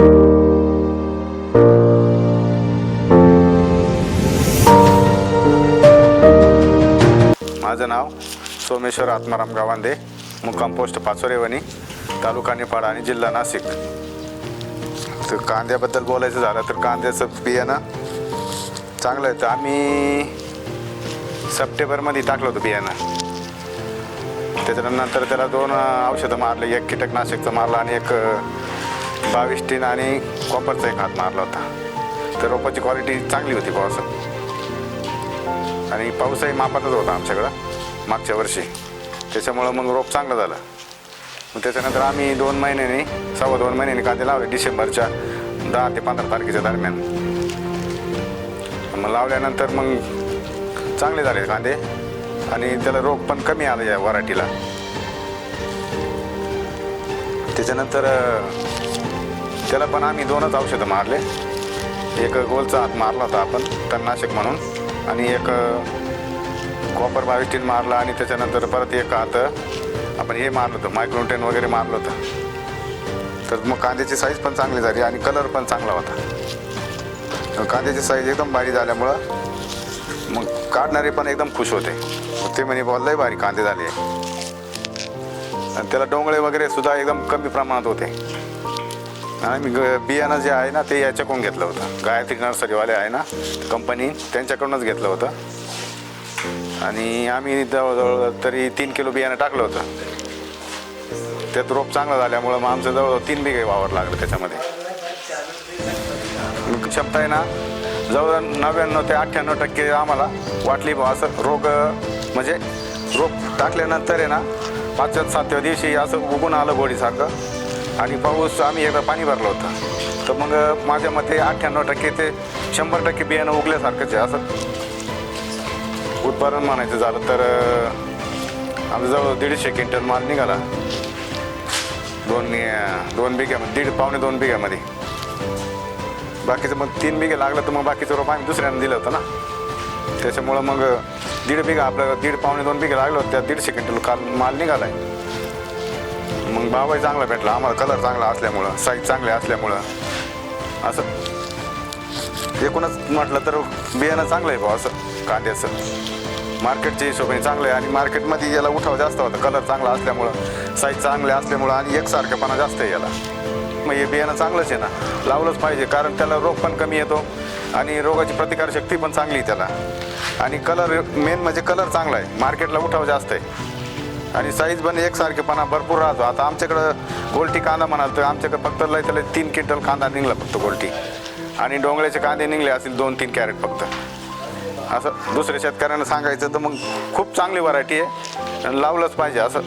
माझं नाव सोमेश्वर आत्माराम गावांदे मुक्काम पोस्ट पाचोरेवणी तालुका निपाडा आणि जिल्हा नाशिक. तर कांद्याबद्दल बोलायचं झालं तर कांद्याचं बियाणं चांगलं आहे. तर आम्ही सप्टेंबरमध्ये टाकलं होतं बियाणं. त्याच्यानंतर त्याला दोन औषधं मारले एक कीटकनाशकचं मारलं आणि एक बावीस टीन आणि कॉपरचा एक हात मारला होता. तर रोपाची क्वालिटी चांगली होती पावसात आणि पाऊसही मापातच होता आमच्याकडं मागच्या वर्षी. त्याच्यामुळं मग रोप चांगलं झालं. मग त्याच्यानंतर आम्ही दोन महिन्यांनी सव्वा दोन महिन्यांनी कांदे लावले डिसेंबरच्या दहा ते पंधरा तारखेच्या दरम्यान. मग लावल्यानंतर मग चांगले झाले कांदे आणि त्याला रोग पण कमी आलं या वराठीला. त्याच्यानंतर त्याला पण आम्ही दोनच औषधं मारले. एक गोलचा हात मारला होता आपण तणनाशक म्हणून आणि एक कॉपर बाविस्टीन मारला आणि त्याच्यानंतर परत एक हात आपण हे मारलं होतं मायक्रोटेन वगैरे मारलं होतं. तर मग कांद्याची साईज पण चांगली झाली आणि कलर पण चांगला होता. कांद्याची साईज एकदम भारी झाल्यामुळं मग काढणारे पण एकदम खुश होते. ते म्हणे बोललाही भारी कांदे झाले. आणि त्याला डोंगळे वगैरे सुद्धा एकदम कमी प्रमाणात होते. आणि मी ग- बियाणं जे आहे ना ते याच्याकडून घेतलं होतं. गायत्री नर्सरीवाले आहे ना कंपनी त्यांच्याकडूनच घेतलं होतं. आणि आम्ही जवळजवळ तरी तीन किलो बियाणं टाकलं होतं. त्यात रोप चांगलं झाल्यामुळं मग आमचं जवळ तीन बिघे वावर लागलं त्याच्यामध्ये. क्षमता आहे ना जवळ नव्याण्णव ते अठ्ठ्याण्णव टक्के आम्हाला वाटली बुवा असं रोग अं, म्हणजे रोप टाकल्यानंतर आहे ना पाचव्या सातव्या दिवशी असं उगून आलं गोडीसारखं. आणि पाऊस आम्ही एकदा पाणी भरलं होतं. तर मग माझ्या मते अठ्ठ्याण्णव टक्के ते शंभर टक्के बियाणं उगल्यासारखंच आहे. असं उत्पादन म्हणायचं झालं तर आमचं जवळ दीडशे क्विंटल माल निघाला. दोन दोन बिघ्यामध्ये दीड पावणे दोन बिघ्यामध्ये. बाकीचं मग तीन बिघे लागलं तर मग बाकीचं रोप आम्ही दुसऱ्यांना दिलं होतं ना. त्याच्यामुळं मग दीड बिघा आपल्याला दीड पावणे दोन बिघे लागलं होतं त्या दीडशे क्विंटल काल माल निघाला आहे भावही चांगला भेटला. आम्हाला कलर चांगला असल्यामुळं साईज चांगले असल्यामुळं. असं. एकूणच म्हटलं तर बियाणं चांगलं आहे भाऊ असं कांद्याचं. मार्केटच्या हिशोबाने चांगलं आहे आणि मार्केटमध्ये याला उठाव जास्त होता. कलर चांगला असल्यामुळं साईज चांगले असल्यामुळं आणि एकसारखेपणा जास्त आहे याला. मग हे बियाणं चांगलंच आहे ना. लावलंच पाहिजे कारण त्याला रोग पण कमी येतो आणि रोगाची प्रतिकारशक्ती पण चांगली आहे त्याला. आणि कलर मेन म्हणजे कलर चांगला आहे. मार्केटला उठाव जास्त आहे. आणि साईज पण एकसारखेपणा भरपूर राहतो. आता आमच्याकडं गोलटी कांदा म्हणाल तर आमच्याकडे फक्त लय त्याला तीन क्विंटल कांदा निघला फक्त गोलटी. आणि डोंगळ्याचे कांदे निघले असतील दोन तीन कॅरेट फक्त. असं दुसऱ्या शेतकऱ्यांना सांगायचं तर मग खूप चांगली व्हरायटी आहे. आणि लावलंच पाहिजे असं.